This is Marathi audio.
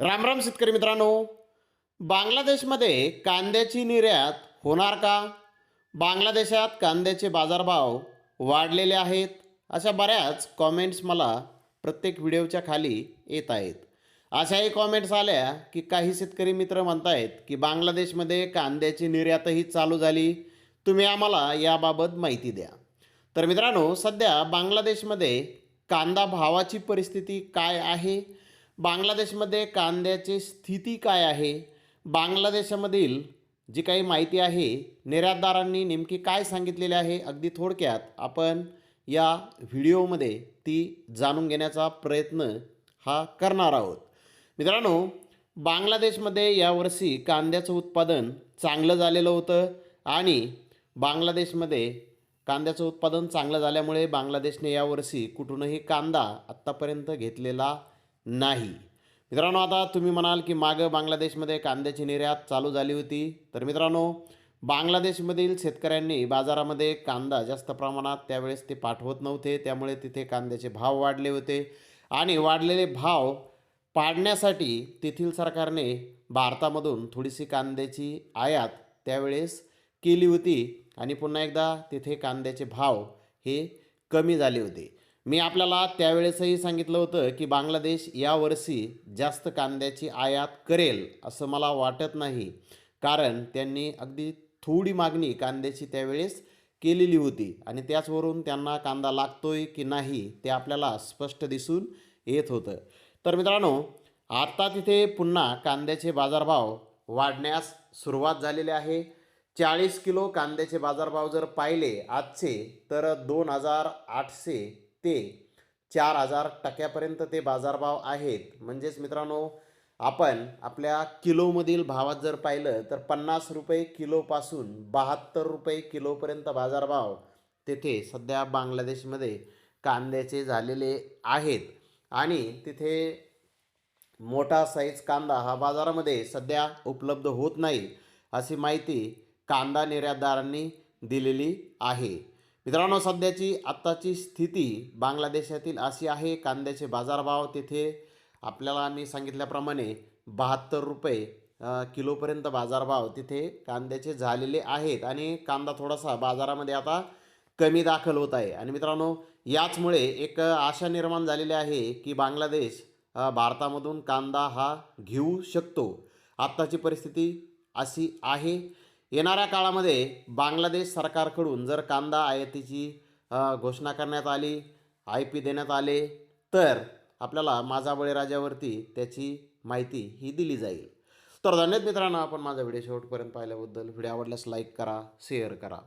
रामराम शेतकरी मित्रांनो. बांगलादेशमध्ये कांद्याची निर्यात होणार का? बांगलादेशात कांद्याचे बाजारभाव वाढलेले आहेत. अशा बऱ्याच कॉमेंट्स मला प्रत्येक व्हिडिओच्या खाली येत आहेत. अशाही कॉमेंट्स आल्या की काही शेतकरी मित्र म्हणतायत की बांगलादेशमध्ये कांद्याची निर्यातही चालू झाली. तुम्ही आम्हाला याबाबत माहिती द्या. तर मित्रांनो सध्या बांगलादेशमध्ये कांदा भावाची परिस्थिती काय आहे? बांगलादेशमध्ये कांद्याची स्थिती काय आहे? बांगलादेशामधील जी काही माहिती आहे निर्यातदारांनी नेमकी काय सांगितलेले आहे? अगदी थोडक्यात आपण या व्हिडिओमध्ये ती जाणून घेण्याचा प्रयत्न हा करणार आहोत. मित्रांनो बांगलादेशमध्ये यावर्षी कांद्याचं उत्पादन चांगलं झालेलं होतं आणि बांगलादेशमध्ये कांद्याचं उत्पादन चांगलं झाल्यामुळे बांगलादेशने यावर्षी कुठूनही कांदा आत्तापर्यंत घेतलेला नाही. मित्रांनो आता तुम्ही म्हणाल की मागं बांगलादेशमध्ये कांद्याची निर्यात चालू झाली होती. तर मित्रांनो बांगलादेशमधील शेतकऱ्यांनी बाजारामध्ये कांदा जास्त प्रमाणात त्यावेळेस ते पाठवत नव्हते. त्यामुळे तिथे कांद्याचे भाव वाढले होते. आणि वाढलेले भाव पाडण्यासाठी तेथील सरकारने भारतामधून थोडीशी कांद्याची आयात त्यावेळेस केली होती. आणि पुन्हा एकदा तिथे कांद्याचे भाव हे कमी झाले होते. मी आपल्याला त्यावेळेसही सांगितलं होतं की बांगलादेश यावर्षी जास्त कांद्याची आयात करेल असं मला वाटत नाही. कारण त्यांनी अगदी थोडी मागणी कांद्याची त्यावेळेस केलेली होती आणि त्याचवरून त्यांना कांदा लागतोय की नाही ते आपल्याला स्पष्ट दिसून येत होतं. तर मित्रांनो आता तिथे पुन्हा कांद्याचे बाजारभाव वाढण्यास सुरुवात झालेली आहे. चाळीस किलो कांद्याचे बाजारभाव जर पाहिले आजचे तर दोन हजार आठशे ते चार हजार टक्क्यापर्यंत ते बाजारभाव आहेत. म्हणजेच मित्रांनो आपण आपल्या किलोमधील भावात जर पाहिलं तर पन्नास रुपये किलोपासून बहात्तर रुपये किलोपर्यंत बाजारभाव तेथे सध्या बांगलादेशमध्ये कांद्याचे झालेले आहेत. आणि तिथे मोठा साईज कांदा हा बाजारामध्ये सध्या उपलब्ध होत नाही अशी माहिती कांदा निर्यातदारांनी दिलेली आहे. मित्रांनो सध्याची आत्ताची स्थिती बांगलादेशातील अशी आहे. कांद्याचे बाजारभाव तिथे आपल्याला मी सांगितल्याप्रमाणे बहात्तर रुपये किलोपर्यंत बाजारभाव तिथे कांद्याचे झालेले आहेत. आणि कांदा थोडासा बाजारामध्ये आता कमी दाखल होत आहे. आणि मित्रांनो याचमुळे एक आशा निर्माण झालेली आहे की बांगलादेश भारतामधून कांदा हा घेऊ शकतो. आत्ताची परिस्थिती अशी आहे. येणाऱ्या काळामध्ये बांगलादेश सरकारकडून जर कांदा आयातीची घोषणा करण्यात आली आय पी देण्यात आले तर आपल्याला माझा बळीराजावरती त्याची माहिती ही दिली जाईल. तर धन्यवाद मित्रांनो आपण माझा व्हिडिओ शेवटपर्यंत पाहिल्याबद्दल. व्हिडिओ आवडल्यास लाईक करा शेअर करा.